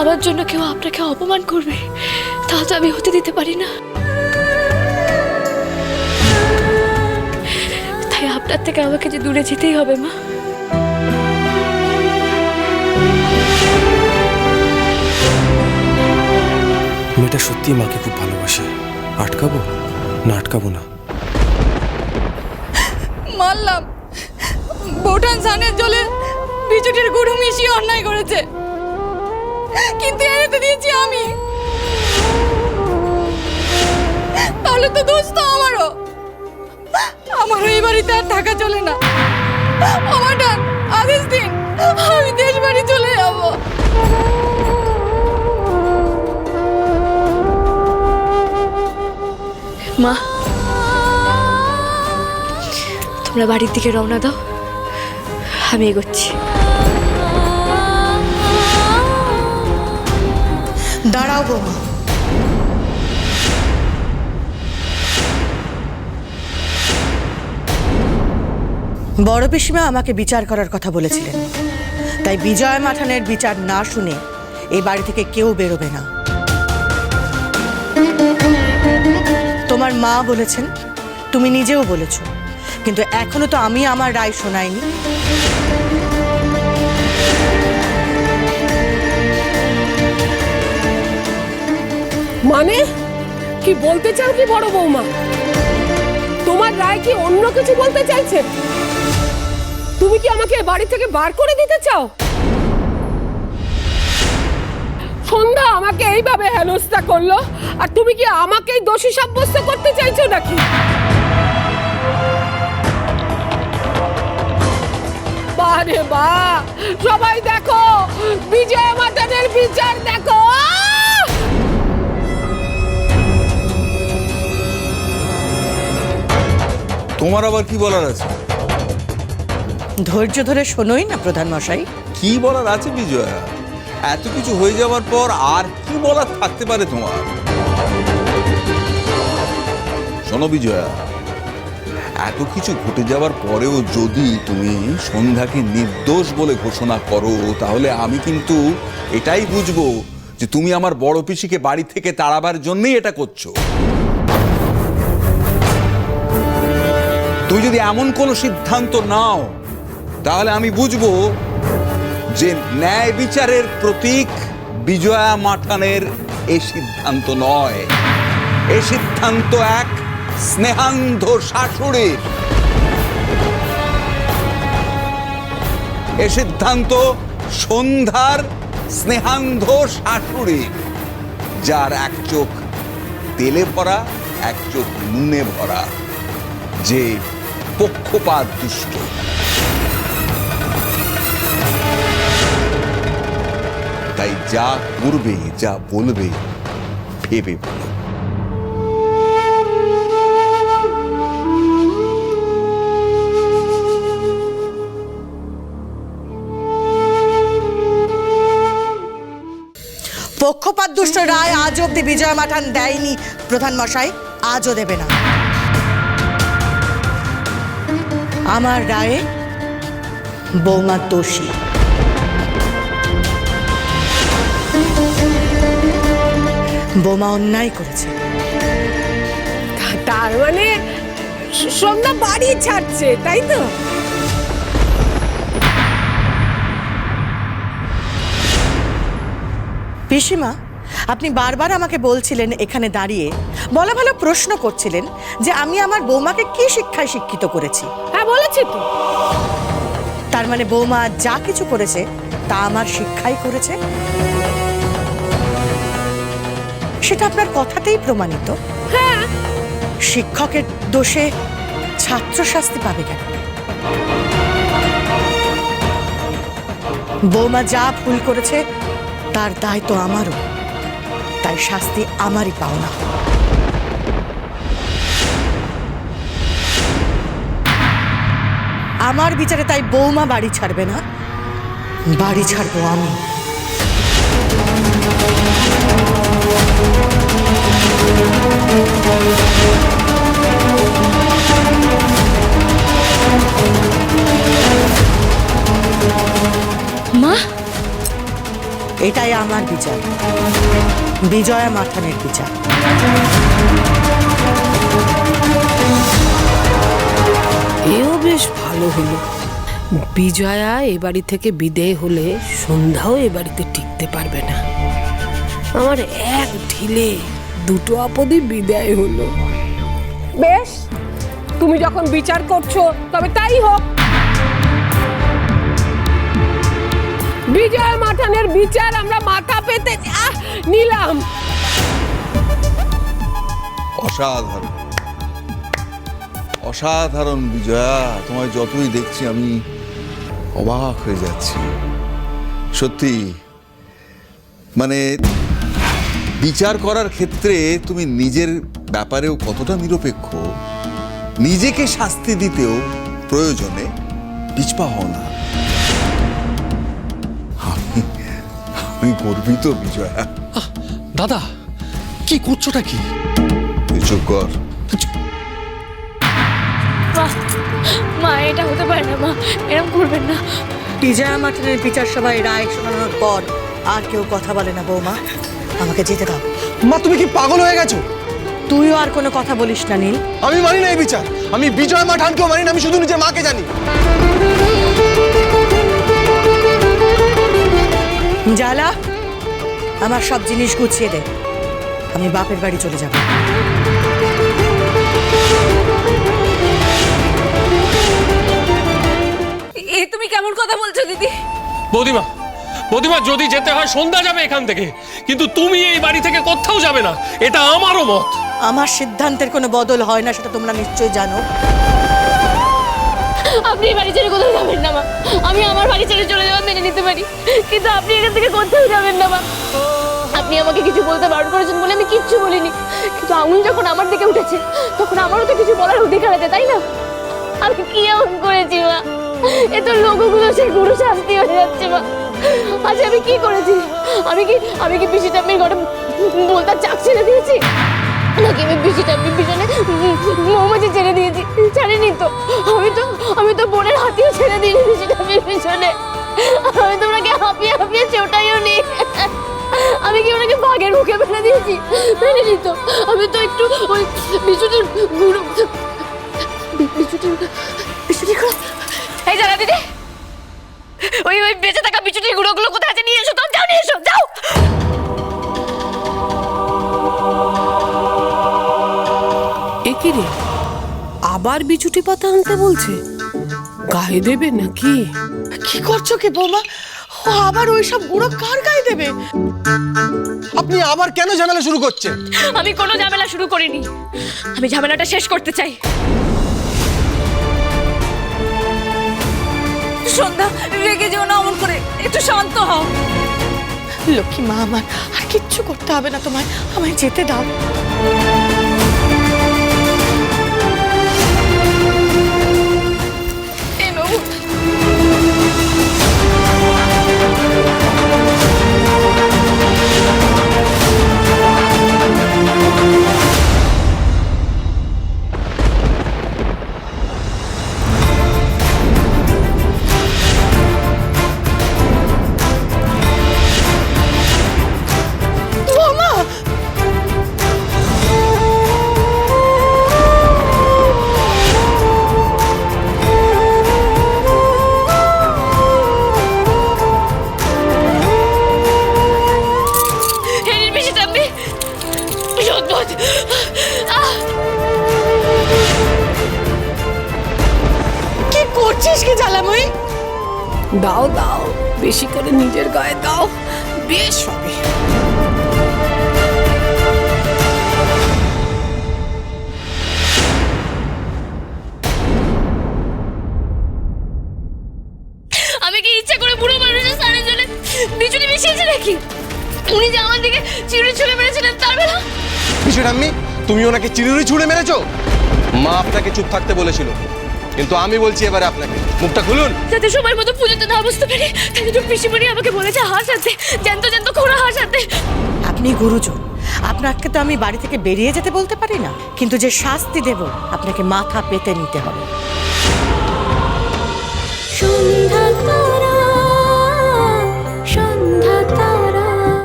আমার জন্য কেউ আপনাকে অপমান করবে। তা তো আমি হতে দিতে পারি না। তাই আপনার থেকে আমাকে যে দূরে যেতেই হবে মা। মেয়েটা সত্যিই মাকে খুব ভালোবাসে। আটকাবো? না আটকাবো না। মানলাম বোটান সানের জলে বিচুটির গুরু মিশিয়ে অন্যায় করেছে। কিন্তু এড়াতে দিয়েছি আমি। তাহলে তো দোষ তো আমারও। আমারও এই বাড়িতে আর থাকা চলে না। ডান আদেশ দিন, আমি দেশ বাড়ি চলে যাব। মা, তোমরা বাড়ির দিকে রওনা দাও। আমি এগোচ্ছি। বড় পিসিমা আমাকে বিচার করার কথা বলেছিলেন। তাই বিজয় মাঠানের বিচার না শুনে এই বাড়ি থেকে কেউ বেরোবে না। তোমার মা বলেছেন, তুমি নিজেও বলেছ, কিন্তু এখনও তো আমি আমার রায় শোনাইনি। মানে? কি বলতে চাও কি বড় বৌমা? তোমার রায় কি অন্য কিছু বলতে চাইছে? তুমি কি আমাকে বাড়ি থেকে বার করে দিতে চাও? সন্ধ্যা আমাকে এইভাবে হেনস্থা করল, আর তুমি কি আমাকেই দোষী সাব্যস্ত করতে চাইছো নাকি? বা সবাই দেখো, বিজয় মাতানের বিচার দেখো তোমার আবার কি বলার আছে? ধৈর্য ধরে শোনোই না প্রধান মশাই কি বলার আছে বিজয়া? এত কিছু হয়ে যাওয়ার পর আর কি বলার থাকতে পারে তোমার? শোনো বিজয়া এত কিছু ঘটে যাওয়ার পরেও যদি তুমি সন্ধ্যাকে নির্দোষ বলে ঘোষণা করো তাহলে আমি কিন্তু এটাই বুঝব যে তুমি আমার বড় পিসিকে বাড়ি থেকে তাড়াবার জন্যই এটা করছ। তুমি যদি এমন কোনো সিদ্ধান্ত নাও, তাহলে আমি বুঝব যে ন্যায় বিচারের প্রতীক বিজয়া মাঠানের এ সিদ্ধান্ত নয়। এ সিদ্ধান্ত এক স্নেহান্ধ শাশুড়ির এ সিদ্ধান্ত সন্ধ্যার স্নেহান্ধ শাশুড়ির যার এক চোখ তেলে ভরা, এক চোখ নুনে ভরা, যে পক্ষপাত দুষ্ট তাই যা করবে, যা বলবে, ভেবে বলো। পক্ষপাত দুষ্ট রায় আজ অব্দি বিজয় মাঠান দেয়নি। প্রধান মশাই আজও দেবে না। আমার রায়ে বৌমা দোষী। বোমা অন্যায় করেছে। তার মানে সন্ধ্যা বাড়ি ছাড়ছে তাই তো? পিসিমা আপনি বারবার আমাকে বলছিলেন এখানে দাঁড়িয়ে। বলা ভালো প্রশ্ন করছিলেন যে আমি আমার বৌমাকে কি শিক্ষায় শিক্ষিত করেছি। হ্যাঁ বলেছি তো। তার মানে বৌমা যা কিছু করেছে তা আমার শিক্ষাই করেছে? সেটা আপনার কথাতেই প্রমাণিত। হ্যাঁ। শিক্ষকের দোষে ছাত্র শাস্তি পাবে কেন? বৌমা যা ভুল করেছে তার দায় তো আমারও। তাই শাস্তি আমারই পাওনা। আমার বিচারে তাই বৌমা বাড়ি ছাড়বে না। বাড়ি ছাড়বো আমি। মা? এটাই আমার আমার বিচার। বিজয়া মাথানের বিচার। এও বেশ ভালো হলো। বিজয়া এ বাড়ি থেকে বিদেয় হলে সন্ধ্যাও এ বাড়িতে টিকতে পারবে না। আমার এক ঢিলে দুটো আপদই বিদায় হলো। বেশ তুমি যখন বিচার করছ তবে তাই হোক। বিজয় মাঠানের বিচার আমরা মাথা পেতে আহ, নিলাম। অসাধারণ। অসাধারণ বিজয়া তোমায় যতই দেখছি আমি অবাক হয়ে যাচ্ছি। সত্যি মানে বিচার করার ক্ষেত্রে তুমি নিজের ব্যাপারেও কতটা নিরপেক্ষ নিজেকে শাস্তি দিতেও প্রয়োজনে পিছপা হও না। আমি গর্বিত বিজয়া। দাদা কি করছোটা কি? তুই চুপ কর মা এটা হতে পারে না মা। এরকম করবেন না। বিজয়া মাঠানের বিচার সভায় রায় শোনানোর পর আর কেউ কথা বলে না বৌমা। আমাকে যেতে দাও। মা তুমি কি পাগল হয়ে গেছো? তুইও আর কোনো কথা বলিস না নীল। আমি মানি না এই বিচার। আমি বিজয় মাঠানকেও মানি না আমি শুধু নিজের মাকে জানি। জ্বালা আমার সব জিনিস গুছিয়ে দে। আমি বাপের বাড়ি চলে যাব। এ তুমি কেমন কথা বলছো দিদি? বৌদিমা বৌদিমা যদি যেতে হয় সন্ধ্যা যাবে এখান থেকে। কিন্তু তুমি এই বাড়ি থেকে কোথাও যাবে না। এটা আমারও মত। আমার সিদ্ধান্তের কোনো বদল হয় না সেটা তোমরা নিশ্চয়ই জানো। আপনি বাড়ি ছেড়ে কোথাও যাবেন না, মা। আমি আমার বাড়ি ছেড়ে চলে যাওয়া মেনে নিতে পারি। কিন্তু আপনি এখান থেকে কোথাও যাবেন না, মা। আপনি আমাকে কিছু বলতে বারণ করেছেন বলে আমি কিচ্ছু বলিনি। কিন্তু আঙুল যখন আমার দিকে উঠেছে, তখন আমারও তো কিছু বলার অধিকার আছে, তাই না? আমি কি এমন করেছি, মা? এ তো লোকগুলো, সে গুরু শাস্তি হয়ে যাচ্ছে, মা। আচ্ছা আমি কি করেছি? আমি কি আমি কি পিসি টাম্মির ঘরে বলতার চাক ছেড়ে দিয়েছি? নাকি আমি পিসি টাম্মির পিছনে মৌমাছি ছেড়ে দিয়েছি। ছাড়িনি তো। আমি তো আমি তো বোনের হাতিও ছেড়ে দিইনি পিসি টাম্মির পিছনে। আমি তো ওনাকে হাঁপিয়ে হাঁপিয়ে চোটাইও নি। আমি কি ওনাকে বাঘের মুখে ফেলে দিয়েছি? ফেলিনি তো। আমি তো একটু ওই বিছুটির গুঁড়ো, বিছুটির বিছুটির গুঁড়ো। এই জানা দিদি, ওই ওই বেঁচে থাকা বিছুটির গুঁড়োগুলো কোথায় আছে? নিয়ে এসো তো, যাও, নিয়ে এসো, যাও। এ কি রে আবার বিছুটি পাতা আনতে বলছে? গায়ে দেবে নাকি? কি করছ কি বৌমা? ও আবার ওই সব গুঁড়ো কার গায়ে দেবে? আপনি আবার কেন ঝামেলা শুরু করছেন? আমি কোনো ঝামেলা শুরু করিনি। আমি ঝামেলাটা শেষ করতে চাই। সন্ধ্যা রেগে যেও না অমন করে। একটু শান্ত হও। লক্ষ্মী মা আমার আর কিচ্ছু করতে হবে না তোমায়। আমায় যেতে দাও। দাও দাও। বেশি করে নিজের গায়ে দাও। বেশ হবে। আমি কি ইচ্ছা করে বুড়ো মানুষের স্নানের জলে বিচুনি মিশিয়েছি নাকি? উনি যে আমার দিকে চিড়ে ছুঁড়ে মেরেছিলেন তার বেলা? বিষয় ঠাম্মি তুমি ওনাকে চিরুরি ছুঁড়ে মেরেছো? মা আপনাকে চুপ থাকতে বলেছিল। কিন্তু আমি বলছি এবারে আপনাকে। মুখটা খুলুন। যাতে সময় মতো পুজোতে না বুঝতে পারি তাই তো পিসিমণি আমাকে বলেছে হাস আনতে। জ্যান্ত জ্যান্ত খোঁড়া হাস আনতে। আপনি গুরুজন আপনাকে তো আমি বাড়ি থেকে বেরিয়ে যেতে বলতে পারি না। কিন্তু যে শাস্তি দেব আপনাকে মাথা পেতে নিতে হবে।